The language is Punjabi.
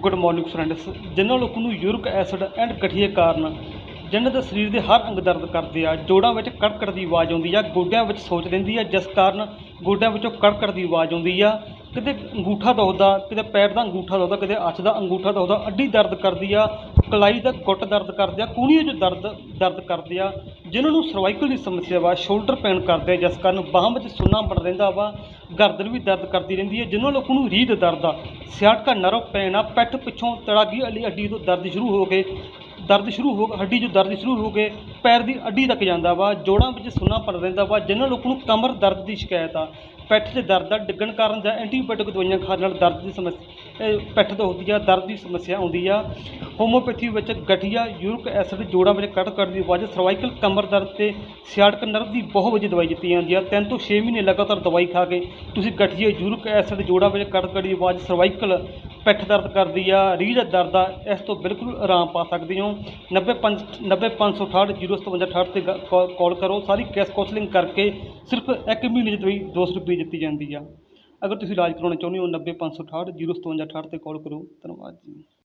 Good morning friends. ਜਿਨ੍ਹਾਂ ਲੋਕਾਂ ਨੂੰ ਯੂਰਿਕ ਐਸਿਡ ਐਂਡ ਗਠੀਏ ਕਾਰਨ ਜਿਨ੍ਹਾਂ ਦੇ ਸਰੀਰ ਦੇ ਹਰ ਅੰਗ ਦਰਦ ਕਰਦੇ ਆ, ਜੋੜਾਂ ਵਿੱਚ ਕੜਕੜ ਦੀ ਆਵਾਜ਼ ਆਉਂਦੀ ਆ, ਗੋਡਿਆਂ ਵਿੱਚ ਸੋਜ ਰਹਿੰਦੀ ਆ, ਜਿਸ ਕਾਰਨ ਗੋਡਿਆਂ ਵਿੱਚੋਂ ਕੜਕੜ ਦੀ ਆਵਾਜ਼ ਆਉਂਦੀ ਆ। ਕਿਤੇ ਅੰਗੂਠਾ ਦੁਖਦਾ, ਕਿਤੇ ਪੈਰ ਦਾ ਅੰਗੂਠਾ ਦੁਖਦਾ, ਕਿਤੇ ਅੱਛ ਦਾ ਅੰਗੂਠਾ ਦੁਖਦਾ, ਅੱਡੀ ਦਰਦ ਕਰਦੀ ਆ, ਕਲਾਈ ਦਾ ਗੁੱਟ ਦਰਦ ਕਰਦੇ ਆ ਕੂਣੀ 'ਚ ਦਰਦ ਦਰਦ ਕਰਦੇ ਆ, ਜਿਨ੍ਹਾਂ ਨੂੰ ਸਰਵਾਈਕਲ ਦੀ ਸਮੱਸਿਆ ਵਾ, ਸ਼ੋਲਡਰ ਪੇਨ ਕਰਦੇ ਆ, ਜਿਸ ਕਾਰਨ ਬਾਹਾਂ ਵਿੱਚ ਸੁੰਨਾ ਬਣ ਰਹਿੰਦਾ ਵਾ ਗਰਦਨ ਵੀ ਦਰਦ ਕਰਦੀ ਰਹਿੰਦੀ ਹੈ, ਜਿਨ੍ਹਾਂ ਲੋਕਾਂ ਨੂੰ ਰੀੜ ਦਰਦ ਆ। ਸਿਆਟਕਾ ਨਰਵ ਪੈਣਾ, ਪਿੱਠ ਪਿੱਛੋਂ ਤੜਾਗੀ ਵਾਲੀ ਅੱਡੀ ਤੋਂ ਦਰਦ ਸ਼ੁਰੂ ਹੋ ਕੇ ਦਰਦ ਸ਼ੁਰੂ ਹੋ ਹੱਡੀ 'ਚ ਦਰਦ ਸ਼ੁਰੂ ਹੋ ਕੇ ਪੈਰ ਦੀ ਅੱਡੀ ਤੱਕ ਜਾਂਦਾ ਵਾ, ਜੋੜਾਂ ਵਿੱਚ ਸੁੰਨਾ ਬਣ ਰਹਿੰਦਾ ਵਾ, ਜਿਨ੍ਹਾਂ ਲੋਕਾਂ ਨੂੰ ਕਮਰ ਦਰਦ ਦੀ ਸ਼ਿਕਾਇਤ ਆ, ਪਿੱਠ 'ਚ ਦਰਦ ਦਾ ਡਿੱਗਣ ਕਾਰਨ ਜਾਂ ਐਂਟੀਬਾਇਓਟਿਕ ਦਵਾਈਆਂ ਖਾਣ ਨਾਲ ਦਰਦ ਦੀ ਸਮੱਸਿਆ ਪਿੱਠ ਤੋਂ ਹੁੰਦੀ ਆ, ਦਰਦ ਦੀ ਸਮੱਸਿਆ ਆਉਂਦੀ ਆ। ਹੋਮੋਪੈਥੀ ਵਿੱਚ ਗਠੀਆ, ਯੂਰਿਕ ਐਸਿਡ ਜੋੜਾਂ ਵਿੱਚ ਕੱਟ ਕੱਟ ਦੀ ਆਵਾਜ਼, ਸਰਵਾਈਕਲ ਕਮਰ ਦਰਦ ਤੇ ਸਿਆੜਕ ਨਰਵ ਦੀ ਬਹੁਤ ਵਧੀਆ ਦਵਾਈ ਦਿੱਤੀ ਜਾਂਦੀ ਆ। ਤਿੰਨ ਤੋਂ 6 ਮਹੀਨੇ ਲਗਾਤਾਰ ਦਵਾਈ ਖਾ ਕੇ ਤੁਸੀਂ ਗਠੀਆ, ਯੂਰਿਕ ਐਸਿਡ ਜੋੜਾਂ ਵਿੱਚ ਕੱਟ ਕੱਟ ਦੀ ਆਵਾਜ਼, ਸਰਵਾਈਕਲ ਪਿੱਠ ਦਰਦ ਕਰਦੀ ਆ ਰੀੜ੍ਹ ਦਰਦ ਆ, ਇਸ ਤੋਂ ਬਿਲਕੁਲ ਆਰਾਮ ਪਾ ਸਕਦੇ ਹੋ। 95 90568 05768 ਤੇ ਕਾਲ ਕਰੋ। ਸਾਰੀ ਕੈਸ ਕਾਉਂਸਲਿੰਗ ਕਰਕੇ ਸਿਰਫ ਇੱਕ ਮਹੀਨੇ ਦੀ ਦਵਾਈ 200 ਰੁਪਏ ਦਿੱਤੀ ਜਾਂਦੀ ਆ। ਅਗਰ ਤੁਸੀਂ ਇਲਾਜ ਕਰਾਉਣਾ ਚਾਹੁੰਦੇ ਹੋ 90568 05768 ਤੇ ਕਾਲ ਕਰੋ। ਧੰਨਵਾਦ ਜੀ।